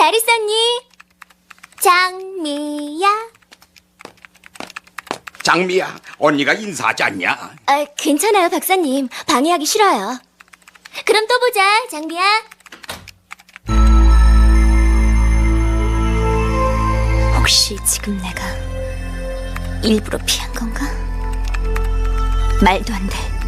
잘 있었니? 장미야? 장미야, 언니가 인사하지 않냐? 아, 괜찮아요, 박사님. 방해하기 싫어요. 그럼 또 보자, 장미야. 혹시 지금 내가 일부러 피한 건가? 말도 안 돼.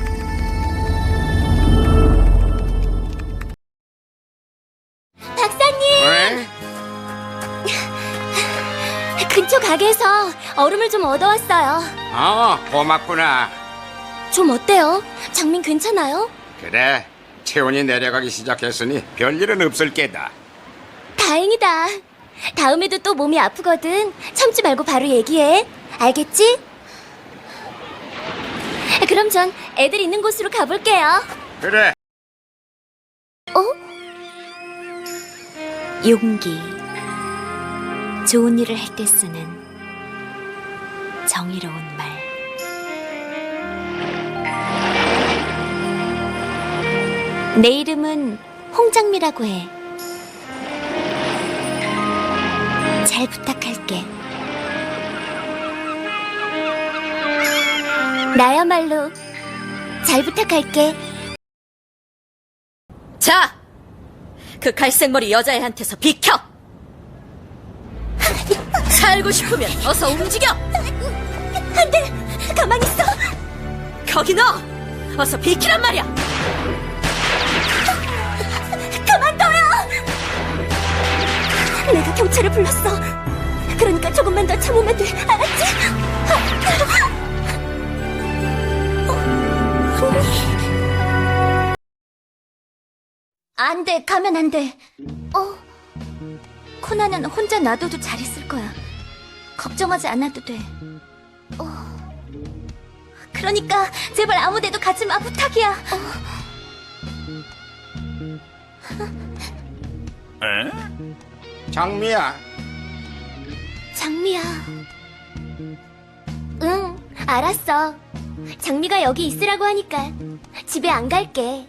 근처 가게에서 얼음을 좀 얻어왔어요. 어, 고맙구나. 좀 어때요? 장민 괜찮아요? 그래, 체온이 내려가기 시작했으니 별일은 없을 게다. 다행이다. 다음에도 또 몸이 아프거든. 참지 말고 바로 얘기해. 알겠지? 그럼 전 애들 있는 곳으로 가볼게요. 그래. 어? 용기. 좋은 일을 할 때 쓰는 정의로운 말. 내 이름은 홍장미라고 해. 잘 부탁할게. 나야말로 잘 부탁할게. 자, 그 갈색머리 여자애한테서 비켜! 살고 싶으면 어서 움직여! 안 돼! 가만히 있어! 거기 너! 어서 비키란 말이야! 그만둬요! 내가 경찰을 불렀어. 그러니까 조금만 더 참으면 돼. 알았지? 안 돼, 가면 안 돼. 어? 코나는 혼자 놔둬도 잘 있을 거야. 걱정하지 않아도 돼. 어. 그러니까 제발 아무 데도 가지 마 부탁이야. 어. 장미야, 장미야. 응, 알았어. 장미가 여기 있으라고 하니까 집에 안 갈게.